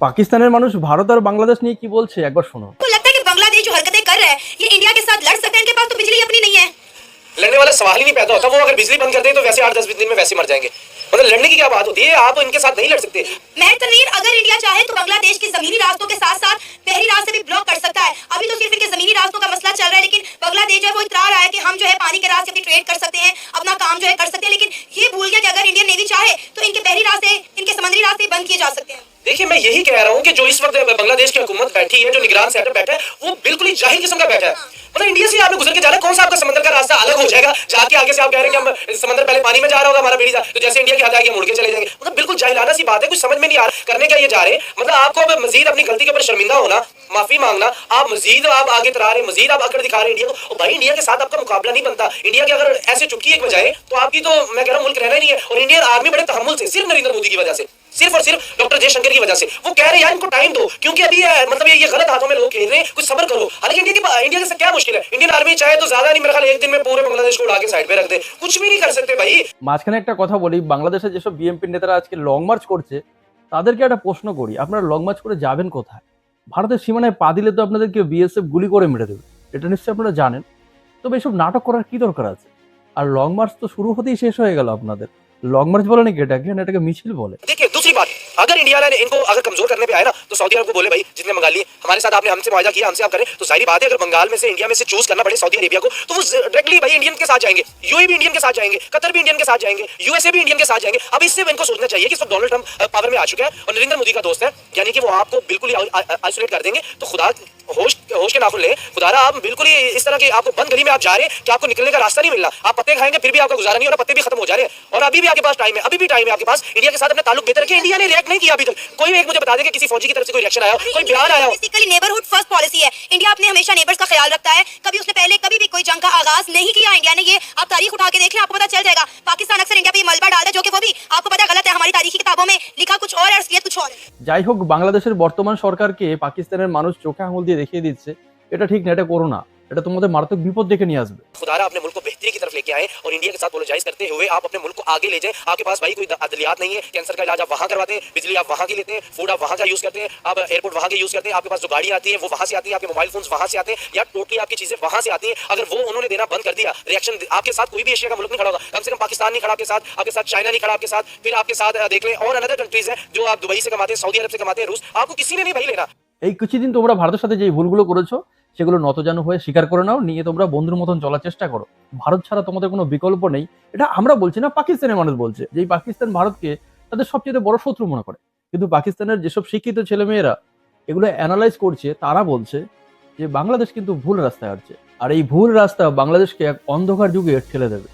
पाकिस्तान मानुष भारत और बांग्लादेश नहीं की बोल एक बार सुनो तो लगता है कि बांग्लादेश जो हरकतें कर रहा है ये इंडिया के साथ लड़ सकते हैं इनके पास तो बिजली अपनी नहीं है। लड़ने वाला सवाल ही नहीं पैदा होता। वो अगर बिजली बंद कर दे तो वैसे आठ दस दिन में वैसे मर जाएँगे। मतलब लड़ने की क्या बात होती है? आप इनके साथ नहीं लड़ सकते। मैं तनवीर अगर इंडिया चाहे तो बांग्लादेश के जमीनी रास्तों के साथ साथ बहरी रास्ते भी ब्लॉक कर सकता है। अभी तो सिर्फ़ इनके जमीनी रास्तों का मसला चल रहा है लेकिन बांग्लादेश जो है वो इतरा रहा है कि हम जो है पानी के रास्ते भी ट्रेड कर सकते हैं अपना काम जो है कर सकते हैं। लेकिन ये भूल गया कि अगर इंडियन नेवी चाहे तो इनके बहरी रास्ते इनके समुद्री रास्ते बंद किए जा सकते हैं। देखिए, मैं यही कह रहा हूँ कि जो इस वक्त बांग्लादेश की हुकूमत बैठी है, जो निगरान सेटअप बैठा है, वो बिल्कुल ही ज़ाहिर किस्म का बैठा है। मतलब इंडिया से आपने गुजर के जाना कौन सा आपका समंदर का रास्ता अलग हो जाएगा? जाके आगे से आप कह रहे हैं कि हम समंदर पहले पानी में जा रहा होगा, हमारा बेड़ी तो जैसे इंडिया की हद आगे मुड़ के चले जाएँगे। मतलब बिल्कुल जाहिलाना सी बात है, कुछ समझ में नहीं आ रहा, करने क्या ये जा रहे हैं? मतलब आपको अब मजीद अपनी गलती के ऊपर शर्मिंदा होना, माफ़ी मांगना, आप मजीद आप आगे तरा रहे मजीद आप अकड़ दिखा रहे इंडिया को भाई इंडिया के साथ आपका मुकाबला नहीं बनता। इंडिया की अगर ऐसे चुटकी एक बजाए तो आपकी तो मैं कह रहा हूँ, मुल्क रहना ही नहीं है, और इंडियन आर्मी बड़े तहमुल से, सिर्फ़ नरेंद्र मोदी की वजह से। सिर्फ और सिर्फ डॉक्टर जयशंकर की वजह से वो कह रहे हैं यार इनको टाइम दो क्योंकि अभी ये, मतलब ये, ये गलत हाथों में लोग खेल रहे हैं कुछ सब्र करो हालांकि इंडिया की इंडिया के साथ क्या मुश्किल है इंडियन आर्मी चाहे तो ज्यादा नहीं मेरे ख्याल एक दिन में पूरे बांग्लादेश को उड़ा के साइड पे रख दे कुछ भी नहीं कर सकते भाई মাঝখানে একটা কথা বলি বাংলাদেশের যেসব বিএনপি নেতারা আজকে লং মার্চ করছে তাদেরকে একটা প্রশ্ন করি আপনারা লং মার্চ করে যাবেন কোথায় ভারতের সীমানায় পা দিলে তো আপনাদেরকে বিএসএফ গুলি করে মেরে দেবে এটা নিশ্চয়ই আপনারা জানেন তবে এসব নাটক করার কি দরকার আছে আর লং মার্চ তো শুরু হতেই শেষ হয়ে গেল আপনাদের लॉन्ग मार्च बोला नहीं, गेटा गया का मिचेल बोले। देखिए दूसरी बात, अगर इंडिया ने इनको अगर कमज़ोर करने पे आए ना तो सऊदी अरब को बोले, भाई, जितने मंगा लिए, हमारे साथ आपने हमसे वायदा किया, हमसे आप करें। तो ज़ाहिर बात है, अगर बंगाल में से, इंडिया में से चूज़ करना पड़े सऊदी अरेबिया को तो वो डायरेक्टली भाई इंडियन के साथ जाएँगे यूए भी इंडियन के साथ जाएँगे, कतर भी इंडियन के साथ जाएँगे यूएसए भी इंडियन के साथ जाएँगे। अब इससे इनको सोचना चाहिए कि सब डोनाल्ड ट्रंप पावर में आ चुका है और नरेंद्र मोदी का दोस्त है, यानी कि वो आपको बिल्कुल आइसोलेट कर देंगे। तो खुदा होश होश के नाखुन ले। खुदारा, आप बिल्कुल ही इस तरह की आपको बंद गली में आप जा रहे हैं कि आपको निकलने का रास्ता नहीं मिल रहा। आप पत्ते खाएँगे, फिर भी आपका गुजारा नहीं हो रहा, पत्ते भी खत्म हो जा रहे हैं। और अभी भी आपके पास टाइम है, अभी भी टाइम है आपके पास। इंडिया के साथ अपना ताल्लुक बेहतर रखिए। इंडिया ने रिएक्ट नहीं किया अभी तक। कोई एक मुझे बता दें किसी फौजी की तरफ़ से कोई रिएक्शन आया हो, कोई बयान आया हो? बेसिकली नेबरहुड फ़र्स्ट पॉलिसी है। इंडिया अपने हमेशा नेबर्स का ख्याल रखता है। कभी उसने पहले कभी भी कोई जंग का आगाज़ नहीं किया। इंडिया ने ये आप तारीख उठा के देख लें, आपको पता चल जाएगा। पाकिस्तान अक्सर इंडिया पे मलबा है जो कि वो भी आपको पता है गलत है हमारी तारीखी किताबों में लिखा कुछ और है और असलियत कुछ और है যাই হোক বাংলাদেশের বর্তমান সরকারকে পাকিস্তানের মানুষ চোখে আঙুল দিয়ে দেখিয়ে দিচ্ছে এটা ঠিক না এটা করো না এটা তোমাদের মারাত্মক বিপদ ডেকে নিয়ে আসবে खुदारा अपने मुल्क को बेहतरी की तरफ लेके आए और इंडिया के साथ पोलोजाइज करते हुए आप अपने मुल्क को आगे ले जाएं आपके पास भाई कोई अदलियात नहीं है कैंसर का इलाज आप वहाँ करवाते हैं बिजली आप वहाँ की लेते हैं फूड आप वहाँ का यूज करते हैं आप एयरपोर्ट वहाँ के यूज करते हैं आपके पास जो गाड़ी आती है वो वहाँ से आती है आपके मोबाइल फोन वहाँ से आते हैं या टोटली आपकी चीजें वहाँ से आती हैं अगर वो उन्होंने देना बंद कर दिया रिएक्शन आपके साथ कोई भी एशिया का मुल्क नहीं खड़ा होगा कम से कम पाकिस्तान नहीं खड़ा आपके साथ आपके साथ चाइना नहीं खड़ा आपके साथ फिर आपके साथ अ, देख लें और अनदर कंट्रीज हैं जो आप दुबई से कमाते हैं सऊदी अरब से कमाते हैं रूस आपको किसी ने नहीं भाई लेना এই কিছুদিন তোমরা ভারতের সাথে যে ভুলগুলো করেছো সেগুলো নতজানু হয়ে স্বীকার করে নাও, নিয়ে তোমরা বন্ধুর মতন চলার চেষ্টা করো। ভারত ছাড়া তোমাদের কোনো বিকল্প নেই। এটা আমরা বলছি না, পাকিস্তানের মানুষ বলছে যে পাকিস্তান ভারতকে তাদের সবচেয়ে বড় শত্রু মনে করে। কিন্তু পাকিস্তানের যেসব শিক্ষিত ছেলেমেয়েরা এগুলো অ্যানালাইজ করছে, তারা বলছে যে বাংলাদেশ কিন্তু ভুল রাস্তায় হাঁটছে। আর এই ভুল রাস্তা বাংলাদেশকে এক অন্ধকার যুগে ঠেলে দেবে।